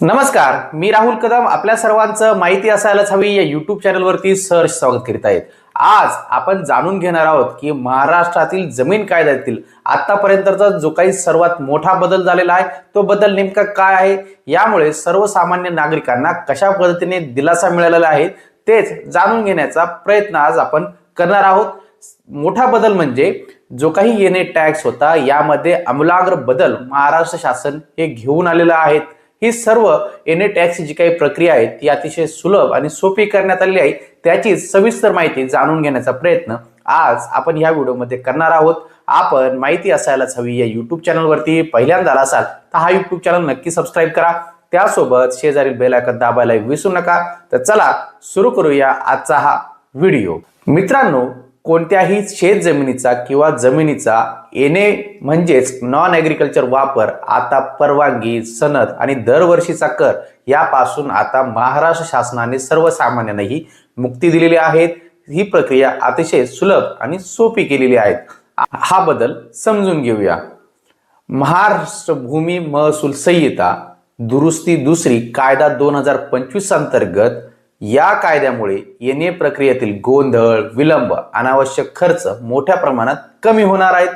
नमस्कार मी राहुल कदम. आपल्या सर्वांचं माहिती असायलाच हवी. या युट्यूब चॅनलवरती सहर्ष स्वागत करीत आहेत. आज आपण जाणून घेणार आहोत की महाराष्ट्रातील जमीन कायद्यातील आतापर्यंतचा जो काही सर्वात मोठा बदल झालेला आहे तो बदल नेमका काय आहे? यामुळे सर्वसामान्य नागरिकांना कशा पद्धतीने दिलासा मिळालेला आहे तेच जाणून घेण्याचा प्रयत्न आज आपण करणार आहोत. मोठा बदल म्हणजे जो काही येणे टॅक्स होता यामध्ये आमूलाग्र बदल महाराष्ट्र शासन हे घेऊन आलेलं आहेत. ही सर्व एन टॅक्सची जी काही प्रक्रिया आहे ती अतिशय सुलभ आणि सोपी करण्यात आलेली आहे त्याची सविस्तर माहिती जाणून घेण्याचा प्रयत्न आज आपण या व्हिडिओमध्ये करणार आहोत. आपण माहिती असायलाच हवी या युट्यूब चॅनलवरती पहिल्यांदा असाल तर हा युट्यूब चॅनल नक्की सबस्क्राईब करा. त्यासोबत शेजारील बेलायकन दाबायला विसरू नका. तर चला सुरू करूया आजचा हा व्हिडिओ मित्रांनो कोणत्याही शेत जमिनीचा किंवा जमिनीचा येणे म्हणजेच नॉन ॲग्रिकल्चर वापर आता परवानगी सनद आणि दरवर्षीचा कर यापासून आता महाराष्ट्र शासनाने सर्वसामान्यांनाही मुक्ती दिलेली आहे ही प्रक्रिया अतिशय सुलभ आणि सोपी केलेली आहे. हा बदल समजून घेऊया. महाराष्ट्र भूमी महसूल संहिता दुरुस्ती दुसरी कायदा दोन हजार पंचवीस अंतर्गत या कायद्यामुळे येणे प्रक्रियेतील गोंधळ विलंब अनावश्यक खर्च मोठ्या प्रमाणात कमी होणार आहेत.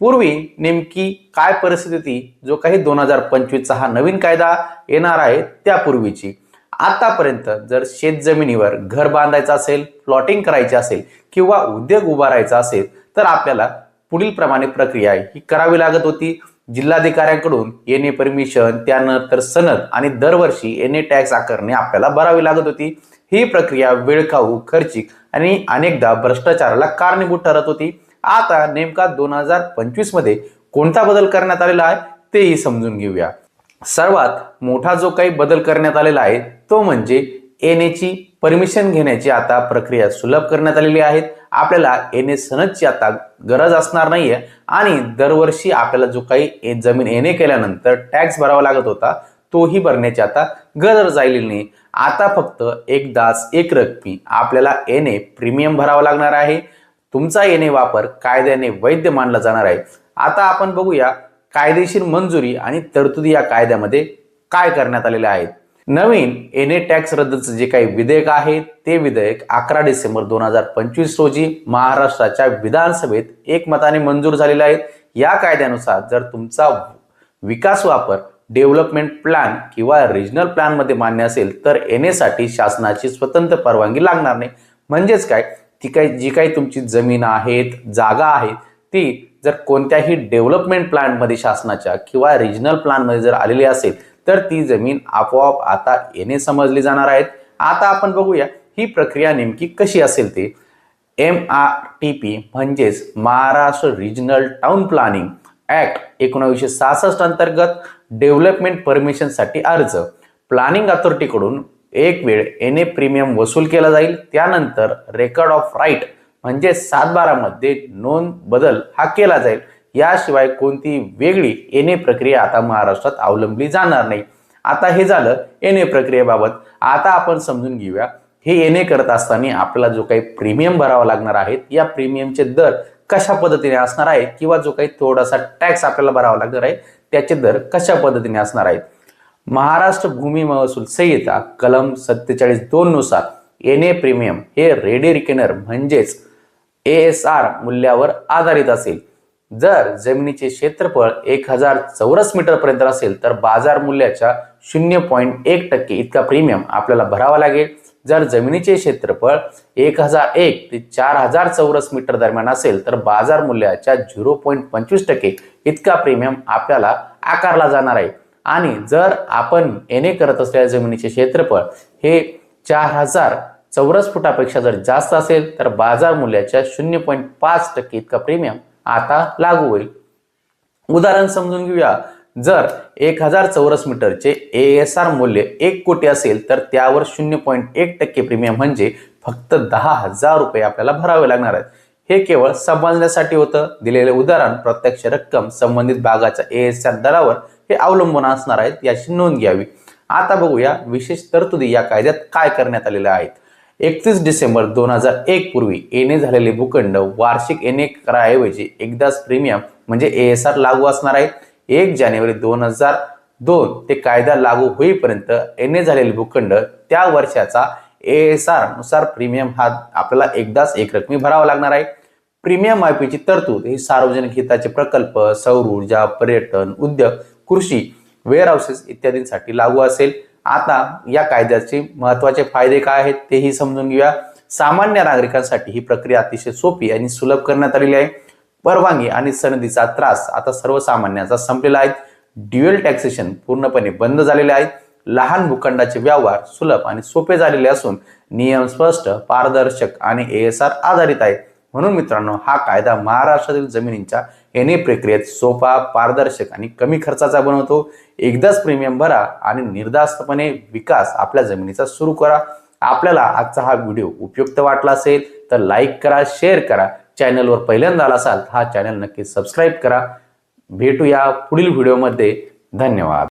पूर्वी नेमकी काय परिस्थिती जो काही दोन हजार पंचवीसचा हा नवीन कायदा येणार आहे त्यापूर्वीची. आतापर्यंत जर शेत जमिनीवर घर बांधायचं असेल प्लॉटिंग करायचे असेल किंवा उद्योग उभारायचा असेल तर आपल्याला पुढील प्रमाणे प्रक्रिया ही करावी लागत होती. जिल्हाधिकाऱ्यांकडून येणे परमिशन त्यानंतर सनद आणि दरवर्षी येणे टॅक्स आकारणे आपल्याला भरावी लागत होती. ही प्रक्रिया वेळखाऊ खर्चिक आणि अनेकदा भ्रष्टाचाराला कारणीभूत ठरत होती. आता नेमका दोन हजार पंचवीसमध्ये कोणता बदल करण्यात आलेला आहे तेही समजून घेऊया. सर्वात मोठा जो काही बदल करण्यात आलेला आहे तो म्हणजे येण्याची परमिशन घेण्याची आता प्रक्रिया सुलभ करण्यात आलेली आहे. आपल्याला एन ए सनदची आता गरज असणार नाहीये. आणि दरवर्षी आपल्याला जो काही ए- जमीन एने केल्यानंतर टॅक्स भरावा लागत होता तोही भरण्याची आता गरज राहिलेली नाही. आता फक्त एकदाच एक रकमी आपल्याला ए प्रीमियम भरावा लागणार आहे. तुमचा एन ए वापर कायद्याने वैध मानला जाणार आहे. आता आपण बघूया कायदेशीर मंजुरी आणि तरतुदी या कायद्यामध्ये काय करण्यात आलेले आहेत. नवीन एन ए टॅक्स रद्दचं जे काही विधेयक आहे ते विधेयक अकरा डिसेंबर दोन हजार पंचवीस रोजी महाराष्ट्राच्या विधानसभेत एकमताने मंजूर झालेले आहे. या कायद्यानुसार जर तुमचा विकास वापर डेव्हलपमेंट प्लॅन किंवा रिजनल प्लॅनमध्ये मान्य असेल तर एन एसाठी शासनाची स्वतंत्र परवानगी लागणार नाही. म्हणजेच काय? ती काही जी काही तुमची जमीन आहेत जागा आहेत ती जर कोणत्याही डेव्हलपमेंट प्लॅनमध्ये शासनाच्या किंवा रिजनल प्लॅनमध्ये जर आलेली असेल तर ती जमीन आपोआप आता येणे समजली जाणार आहेत. आता आपण बघूया ही प्रक्रिया नेमकी कशी असेल ते? एम आर टी पी म्हणजेच Maharashtra regional town planning act एकोणावीसशे सहासष्ट अंतर्गत डेव्हलपमेंट परमिशनसाठी अर्ज. प्लॅनिंग अथॉरिटीकडून एक वेळ एन ए प्रीमियम वसूल केला जाईल. त्यानंतर रेकॉर्ड ऑफ राईट म्हणजे सातबारामध्ये नोंद बदल हा केला जाईल. याशिवाय कोणती वेगळी एन ए प्रक्रिया आता महाराष्ट्रात अवलंबली जाणार नाही. आता हे झालं एन ए प्रक्रियेबाबत. आता आपण समजून घेऊया. हे एन ए करत असताना आपल्याला जो काही प्रीमियम भरावा लागणार आहे या प्रीमियमचे दर कशा पद्धतीने असणार आहेत किंवा जो काही थोडासा टॅक्स आपल्याला भरावा लागणार आहे त्याचे दर कशा पद्धतीने असणार आहेत? महाराष्ट्र भूमी महसूल संहिता कलम सत्तेचाळीस दोन नुसार एन ए प्रीमियम हे रेडी रिकेनर म्हणजेच ए एस आर मूल्यावर आधारित असेल. जर जमिनीचे क्षेत्रफळ एक हजार चौरस मीटर पर्यंत असेल तर बाजार मूल्याच्या शून्य पॉईंट एक टक्के इतका प्रीमियम आपल्याला भरावा लागेल. जर जमिनीचे क्षेत्रफळ एक हजार एक ते चार हजार चौरस मीटर दरम्यान असेल तर बाजार मूल्याच्या झिरो पॉईंट पंचवीस टक्के इतका प्रीमियम आपल्याला आकारला जाणार आहे. आणि जर आपण एने करत असलेल्या जमिनीचे क्षेत्रफळ हे चार हजार चौरस फुटापेक्षा जर जास्त असेल तर बाजार मूल्याच्या शून्य पॉईंट पाच टक्के इतका प्रीमियम आता लागू होईल. उदाहरण समजून घेऊया. जर एक हजार चौरस मीटरचे ए एस आर मूल्य एक कोटी असेल तर त्यावर शून्य पॉईंट एक टक्के प्रीमियम म्हणजे फक्त दहा हजार रुपये आपल्याला भरावे लागणार आहेत. हे केवळ समजण्यासाठी होतं. दिलेले उदाहरण प्रत्यक्ष रक्कम संबंधित भागाच्या ए एस आर दरावर हे अवलंबून असणार आहेत याची नोंद घ्यावी. आता बघूया विशेष तरतुदी या कायद्यात काय करण्यात आलेल्या आहेत. एकतीस डिसेंबर दोन हजार एक पूर्वी एने झालेले भूखंड वार्षिक एने कराऐवजी एकदाच प्रीमियम म्हणजे ए एस आर लागू असणार आहे एक जानेवारी दोन हजार दोन ते कायदा लागू होईपर्यंत एने झालेले भूखंड त्या वर्षाचा ए एस आरनुसार प्रीमियम हा आपल्याला एकदाच एक रकमी भरावा लागणार आहे. प्रीमियम माफीची तरतूद ही सार्वजनिक हिताचे प्रकल्प सौर ऊर्जा पर्यटन उद्योग कृषी वेअर हाऊसेस इत्यादींसाठी लागू असेल. आता या कायद्याचे महत्त्वाचे फायदे काय आहेत तेही समजून घेऊया. सामान्य नागरिकांसाठी ही प्रक्रिया अतिशय सोपी आणि सुलभ करण्यात आलेली आहे. परवानगी आणि सनदीचा त्रास आता सर्वसामान्यांचा संपलेला आहे. ड्युएल टॅक्सेशन पूर्णपणे बंद झालेले आहेत लहान भूखंडाचे व्यवहार सुलभ आणि सोपे झालेले असून नियम स्पष्ट पारदर्शक आणि एएसआर आधारित आहेत म्हणून मित्रांनो हा कायदा महाराष्ट्रातील जमिनींच्या एने प्रक्रियेत सोपा पारदर्शक आणि कमी खर्चाचा बनवतो. एकदाच प्रीमियम भरा आणि निर्धास्तपणे विकास आपल्या जमिनीचा सुरू करा. आपल्याला आजचा हा व्हिडिओ उपयुक्त वाटला असेल तर लाईक करा शेअर करा. चॅनलवर पहिल्यांदा आला असाल हा चॅनल नक्की सबस्क्राईब करा. भेटूया पुढील व्हिडिओमध्ये. धन्यवाद.